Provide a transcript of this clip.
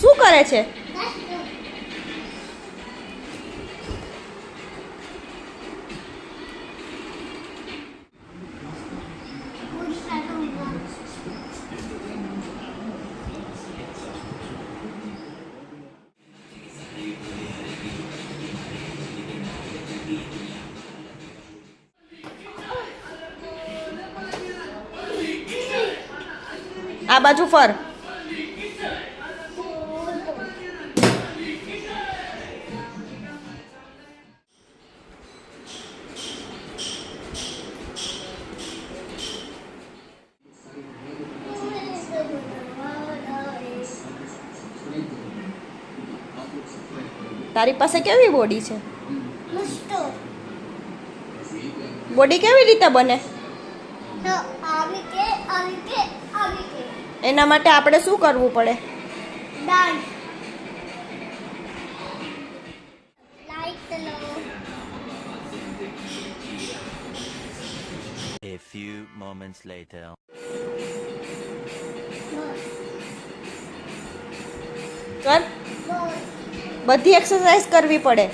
શું કરે છે? આ બાજુ ફર. તારી પાસે કેવી બોડી છે? બોડી કેવી રીતે બને? તો આવી કે આવી કે આવી કે. એના માટે આપણે શું કરવું પડે? ડાન્સ લાઈક લો A few moments later. કર બોલ બધી એક્સરસાઇઝ કરવી પડે.